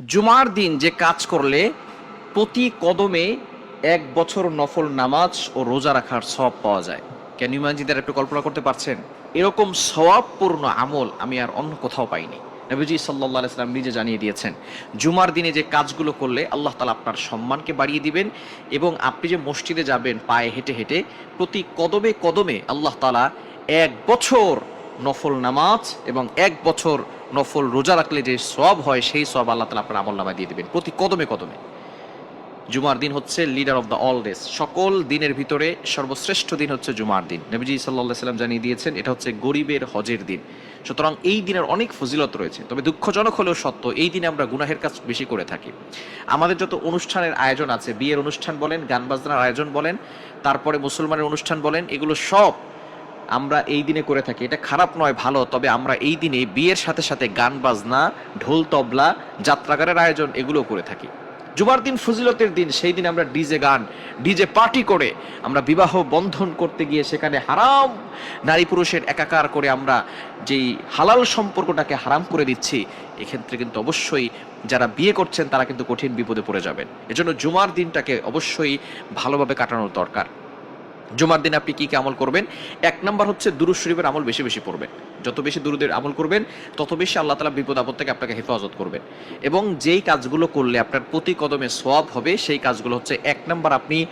জুমার দিন যে কাজ করলে প্রতি কদমে এক বছর নফল নামাজ ও রোজা রাখার সব পাওয়া যায়। ক্যান ইমাজিদের একটু কল্পনা করতে পারছেন? এরকম সওয়াবপূর্ণ আমল আমি আর অন্য কোথাও পাইনি। নবীজি সাল্লাহ সাল্লাম নিজে জানিয়ে দিয়েছেন, জুমার দিনে যে কাজগুলো করলে আল্লাহ তালা আপনার সম্মানকে বাড়িয়ে দিবেন এবং আপনি যে মসজিদে যাবেন পায়ে হেঁটে হেঁটে প্রতি কদমে কদমে আল্লাহ তালা এক বছর নফল নামাজ এবং এক বছর নফল রোজা রাখলে যে সব হয়, সেই সব আল্লাহ তালা আপনার আমল নামায় দিয়ে দেবেন প্রতি কদমে কদমে। জুমার দিন হচ্ছে leader of the all days সকল দিনের ভিতরে সর্বশ্রেষ্ঠ দিন হচ্ছে জুমার দিন। নবীজি সাল্লাহ সাল্লাম জানিয়ে দিয়েছেন, এটা হচ্ছে গরিবের হজের দিন। সুতরাং এই দিনের অনেক ফজিলত রয়েছে, তবে দুঃখজনক হলেও সত্য, এই দিনে আমরা গুনাহের কাজ বেশি করে থাকি। আমাদের যত অনুষ্ঠানের আয়োজন আছে, বিয়ের অনুষ্ঠান বলেন, গান বাজনার আয়োজন বলেন, তারপরে মুসলমানের অনুষ্ঠান বলেন, এগুলো সব আমরা এই দিনে করে থাকি। এটা খারাপ নয়, ভালো। তবে আমরা এই দিনে বিয়ের সাথে সাথে গান, বাজনা, ঢোল, তবলা যাত্রাগারের আয়োজন এগুলো করে থাকি। জুমার দিন ফজিলতের দিন, সেই দিন আমরা ডিজে গান, ডিজে পার্টি করে আমরা বিবাহ বন্ধন করতে গিয়ে সেখানে হারাম নারী পুরুষের একাকার করে আমরা যেই হালাল সম্পর্কটাকে হারাম করে দিচ্ছি, এক্ষেত্রে কিন্তু অবশ্যই যারা বিয়ে করছেন তারা কিন্তু কঠিন বিপদে পড়ে যাবেন। এজন্য জুমার দিনটাকে অবশ্যই ভালোভাবে কাটানোর দরকার। জুমার দিন আপনি কী কী আমল করবেন? এক নম্বর হচ্ছে দুরুদ শরীফের আমল বেশি বেশি পড়বেন। যত বেশি দুরুদের আমল করবেন, তত বেশি আল্লাহ তালা বিপদ আপদ থেকে আপনাকে হেফাজত করবেন। এবং যেই কাজগুলো করলে আপনার প্রতি কদমে সোয়াব হবে, সেই কাজগুলো হচ্ছে এক নম্বর আপনি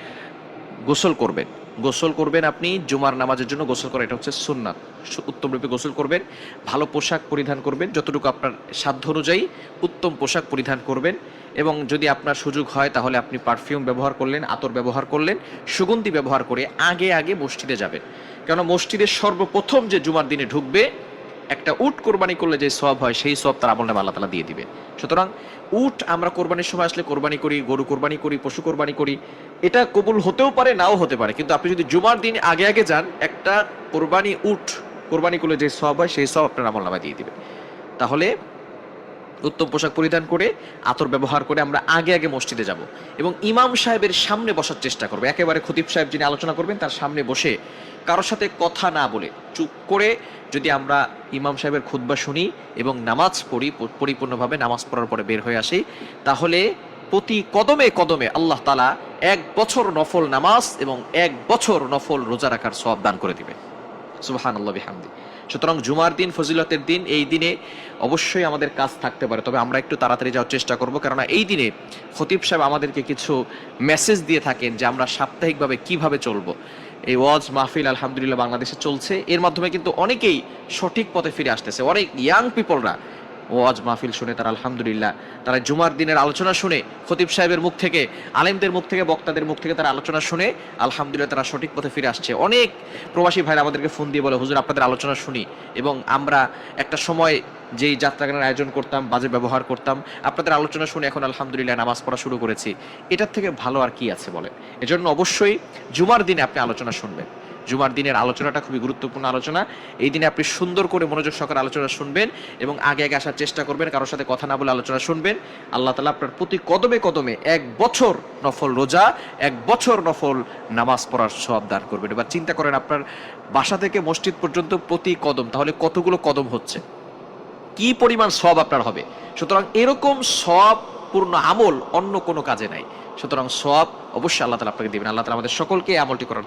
গোসল করবেন। গোসল করবেন আপনি, জুমার নামাজের জন্য গোসল করা, এটা হচ্ছে সুন্নাত। উত্তমরূপে উত্তম রূপে গোসল করবেন, ভালো পোশাক পরিধান করবেন, যতটুকু আপনার সাধ্য অনুযায়ী উত্তম পোশাক পরিধান করবেন এবং যদি আপনার সুযোগ হয় তাহলে আপনি পারফিউম ব্যবহার করলেন, আতর ব্যবহার করলেন, সুগন্ধি ব্যবহার করে আগে আগে মসজিদে যাবেন। কেন মসজিদের সর্বপ্রথম যে জুমার দিনে ঢুকবে একটা উট কোরবানি করলে যে সব হয়, সেই সব তার আমল আল্লাহ তালা দিয়ে দিবে। সুতরাং উট আমরা কোরবানির সময় আসলে কোরবানি করি, গরু কোরবানি করি, পশু কোরবানি করি, এটা কবুল হতেও পারে, নাও হতে পারে। কিন্তু আপনি যদি জুমার দিন আগে আগে যান, একটা কোরবানি উট কোরবানি করলে যে সব হয়, সেই সব আপনার আমল দিয়ে দিবে। তাহলে উত্তম পোশাক পরিধান করে, আতর ব্যবহার করে আমরা আগে আগে মসজিদে যাব এবং ইমাম সাহেবের সামনে বসার চেষ্টা করব। একেবারে খতিব সাহেব যিনি আলোচনা করবেন, তার সামনে বসে কারোর সাথে কথা না বলে, চুপ করে যদি আমরা ইমাম সাহেবের খুতবা শুনি এবং নামাজ পড়ি, পরিপূর্ণভাবে নামাজ পড়ার পরে বের হয়ে আসি, তাহলে প্রতি কদমে কদমে আল্লাহ তালা এক বছর নফল নামাজ এবং এক বছর নফল রোজা রাখার সব দান করে দিবে। সুবাহান আল্লাহ বিহামদি। সুতরাং জুমার দিন, ফজিলতের দিন, এই দিনে অবশ্যই আমাদের কাজ থাকতে পারে। তবে আমরা একটু তাড়াতাড়ি যাওয়ার চেষ্টা করব, কেননা এই দিনে খতিব সাহেব আমাদেরকে কিছু মেসেজ দিয়ে থাকেন যে আমরা সাপ্তাহিকভাবে কীভাবে চলবো। এই ওয়াজ মাহফিল আলহামদুলিল্লাহ বাংলাদেশে চলছে। এর মাধ্যমে কিন্তু অনেকেই সঠিক পথে ফিরে আসতেছে। অনেক ইয়াং পিপলরা ওয়াজ মাহফিল শুনে তারা আলহামদুলিল্লাহ। তারা জুমার দিনের আলোচনা শুনে, খতিব সাহেবের মুখ থেকে, আলেমদের মুখ থেকে, বক্তাদের মুখ থেকে তারা আলোচনা শুনে, আলহামদুলিল্লাহ তারা সঠিক পথে ফিরে আসছে। অনেক প্রবাসী ভাইরা আমাদেরকে ফোন দিয়ে বলে, হুজুর, আপনাদের আলোচনা শুনি। এবং আমরা একটা সময় যেই যাত্রাগানের আয়োজন করতাম, বাজে ব্যবহার করতাম, আপনাদের আলোচনা শুনে এখন আলহামদুলিল্লাহ নামাজ পড়া শুরু করেছি। এটার থেকে ভালো আর কি আছে বলে এজন্য অবশ্যই জুমার দিনে আপনি আলোচনা শুনবেন। জুমার দিনের আলোচনাটা খুবই গুরুত্বপূর্ণ আলোচনা। এই দিনে আপনি সুন্দর করে মনোযোগ সহকারে আলোচনা শুনবেন এবং আগে আগে আসার চেষ্টা করবেন, কারোর সাথে কথা না বলে আলোচনা শুনবেন। আল্লাহ তালা আপনার প্রতি কদমে কদমে এক বছর নফল রোজা, এক বছর নফল নামাজ পড়ার সব দান করবেন। এবার চিন্তা করেন আপনার বাসা থেকে মসজিদ পর্যন্ত প্রতি কদম, তাহলে কতগুলো কদম হচ্ছে? কি পরিমাণ সব আপনার হবে? সুতরাং এরকম সব পূর্ণ আমল অন্য কোনো কাজে নাই। সুতরাং সব অবশ্যই আল্লাহ তালা আপনাকে দিবেন। আল্লাহ তালা আমাদের সকলকে আমলটি করার